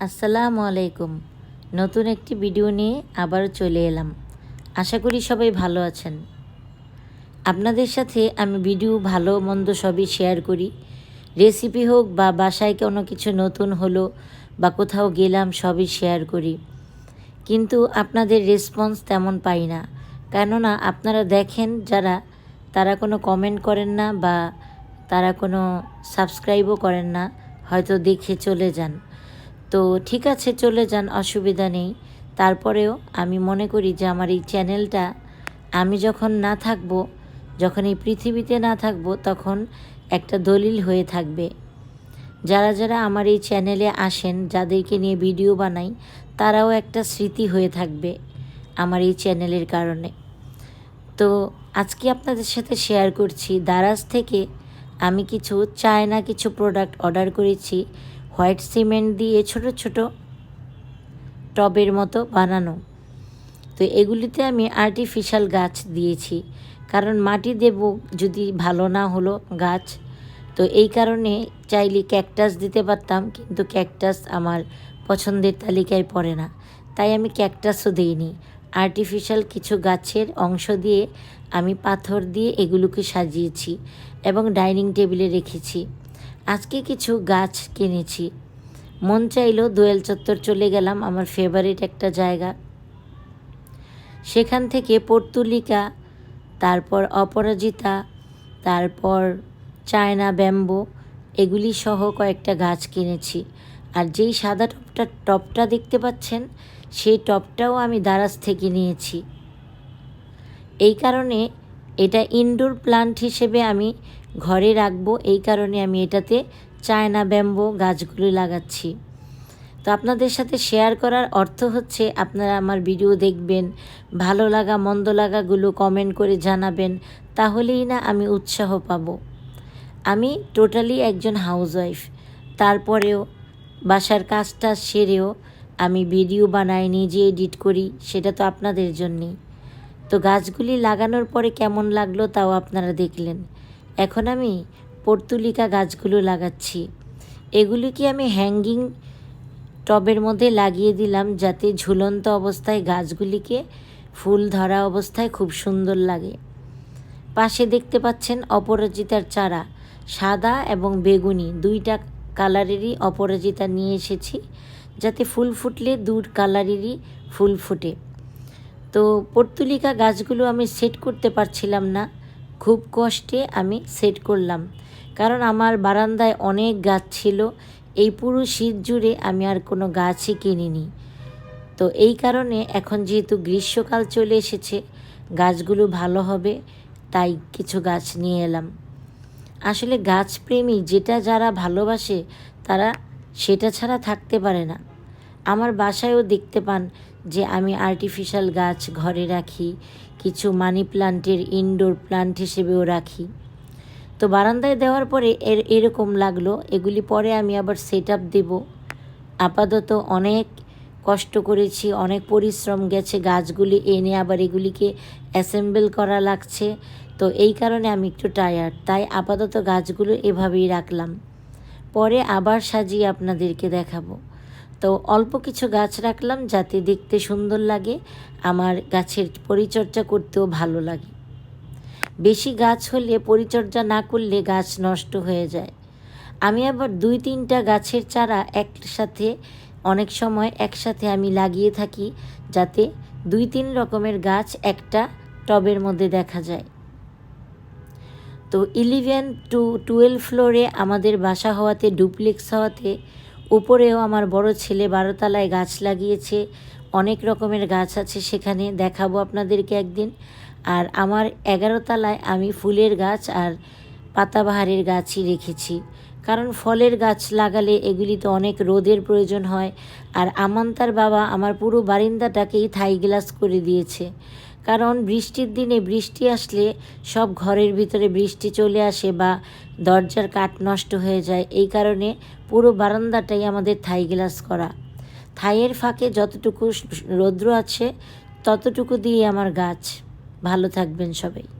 আসসালামু আলাইকুম। নতুন একটি ভিডিও নিয়ে আবারও চলে এলাম। আশা করি সবাই ভালো আছেন। আপনাদের সাথে আমি ভিডিও ভালো মন্দ সবই শেয়ার করি। রেসিপি হোক বা বাসায় কোনো কিছু নতুন হলো বা কোথাও গেলাম সবই শেয়ার করি। কিন্তু আপনাদের রেসপন্স তেমন পাই না। কেননা আপনারা দেখেন যারা, তারা কোনো কমেন্ট করেন না বা তারা কোনো সাবস্ক্রাইবও করেন না, হয়তো দেখে চলে যান। তো ঠিক আছে, চলে যান, অসুবিধা নেই। তারপরেও আমি মনে করি যে আমার এই চ্যানেলটা আমি যখন না থাকব, যখন এই পৃথিবীতে না থাকব, তখন একটা দলিল হয়ে থাকবে। যারা যারা আমার এই চ্যানেলে আসেন, যাদেরকে নিয়ে ভিডিও বানাই, তারাও একটা স্মৃতি হয়ে থাকবে আমার এই চ্যানেলের কারণে। তো আজকে আপনাদের সাথে শেয়ার করছি, দারাজ থেকে আমি কিছু চায়না কিছু প্রোডাক্ট অর্ডার করেছি। হোয়াইট সিমেন্ট দিয়ে ছোট ছোট টবের মতো বানানো। তো এগুলিতে আমি আর্টিফিশিয়াল গাছ দিয়েছি। কারণ মাটি দেব যদি ভালো না হলো গাছ, তো এই কারণে চাইলে ক্যাকটাস দিতে পারতাম, কিন্তু ক্যাকটাস আমার পছন্দের তালিকায় পড়ে না। তাই আমি ক্যাকটাসও দিইনি। আর্টিফিশিয়াল কিছু গাছের অংশ দিয়ে আমি পাথর দিয়ে এগুলোকে সাজিয়েছি এবং ডাইনিং টেবিলে রেখেছি। আজকে কিছু গাছ কিনেছি। মন চাইলো দোয়েল চত্বর চলে গেলাম আমার ফেভারিট একটা জায়গা। সেখান থেকে পর্তুলিকা, তারপর অপরাজিতা, তারপর চায়না ব্যাম্বো, এগুলি সহ কয়েকটা গাছ কিনেছি। আর যেই সাদা টপটা টপটা দেখতে পাচ্ছেন, সেই টপটাও আমি দারাজ থেকে নিয়েছি। এই কারণে এটা ইনডোর প্লান্ট হিসেবে আমি ঘরে রাখব, এই কারণে আমি এটাতে চায়না ব্যাম্বো গাছগুলি লাগাচ্ছি। তো আপনাদের সাথে শেয়ার করার অর্থ হচ্ছে আপনারা আমার ভিডিও দেখবেন, ভালো লাগা, মন্দ লাগাগুলো কমেন্ট করে জানাবেন, তাহলেই না আমি উৎসাহ পাবো। আমি টোটালি একজন হাউসওয়াইফ, তারপরেও বাসার কাজটা সেরেও আমি ভিডিও বানাই, নিজে এডিট করি, সেটা তো আপনাদের জন্যেই। তো গাছগুলি লাগানোর পরে কেমন লাগল তাও আপনারা দেখলেন। এখন আমি পর্তুলিকা গাছগুলো লাগাচ্ছি। এগুলিকে আমি হ্যাঙ্গিং টবের মধ্যে লাগিয়ে দিলাম যাতে ঝুলন্ত অবস্থায় গাছগুলিকে ফুল ধরা অবস্থায় খুব সুন্দর লাগে। পাশে দেখতে পাচ্ছেন অপরাজিতার চারা, সাদা এবং বেগুনি, দুইটা কালারেরই অপরাজিতা নিয়ে এসেছি যাতে ফুল ফুটলে দূর কালারেরই ফুল ফুটে। তো পর্তুলিকা গাছগুলো আমি সেট করতে পারছিলাম না। খুব কষ্টে আমি সেট করলাম। কারণ আমার বারান্দায় অনেক গাছ ছিল, এই পুরো শীত জুড়ে আমি আর কোনো গাছই কিনিনি। তো এই কারণে এখন যেহেতু গ্রীষ্মকাল চলে এসেছে, গাছগুলো ভালো হবে, তাই কিছু গাছ নিয়ে এলাম। আসলে গাছপ্রেমী যেটা যারা ভালোবাসে, তারা সেটা ছাড়া থাকতে পারে না। আমার বাসায়ও দেখতে পান যে আমি আর্টিফিশিয়াল গাছ ঘরে রাখি, কিছু মানি প্লান্টের ইনডোর প্লান্ট হিসেবেও রাখি। তো বারান্দায় দেওয়ার পরে এর, এরকম লাগল, এগুলি পরে আমি আবার সেট আপ দেবো। আপাতত অনেক কষ্ট করেছি, অনেক পরিশ্রম গেছে, গাছগুলি এনে আবার এগুলিকে অ্যাসেম্বল করা লাগছে। তো এই কারণে আমি একটু টায়ার্ড তাই আপাতত গাছগুলো এভাবেই রাখলাম। পরে আবার সাজিয়ে আপনাদেরকে দেখাবো। তো অল্প কিছু গাছ রাখলাম যাতে দেখতে সুন্দর লাগে, আমার গাছের পরিচর্যা করতেও ভালো লাগে। বেশি গাছ হলে পরিচর্যা না করলে গাছ নষ্ট হয়ে যায়। আমি আবার দুই তিনটা গাছের চারা একসাথে, অনেক সময় একসাথে আমি লাগিয়ে থাকি যাতে দুই তিন রকমের গাছ একটা টবের মধ্যে দেখা যায়। তো ইলেভেন টু টুয়েলভ ফ্লোরে আমাদের বাসা হওয়াতে ডুপ্লেক্স হওয়াতে উপরেও আমার বড় ছেলে বারোতলায় গাছ লাগিয়েছে, অনেক রকমের গাছ আছে সেখানে, দেখাবো আপনাদেরকে একদিন। আর আমার এগারো তলায় আমি ফুলের গাছ আর পাতাবাহারের গাছই রেখেছি। কারণ ফলের গাছ লাগালে এগুলি তো অনেক রোদের প্রয়োজন হয়। আর আমান্তার বাবা আমার পুরো বারিন্দাটাকেই থাই গ্লাস করে দিয়েছে। কারণ বৃষ্টির দিনে বৃষ্টি আসলে সব ঘরের ভিতরে বৃষ্টি চলে আসে বা দরজার কাঠ নষ্ট হয়ে যায়। এই কারণে পুরো বারান্দাটাই আমাদের থাই গ্লাস করা। থাইয়ের ফাঁকে যতটুকু রৌদ্র আছে, ততটুকু দিয়ে আমার গাছ। ভালো থাকবেন সবাই।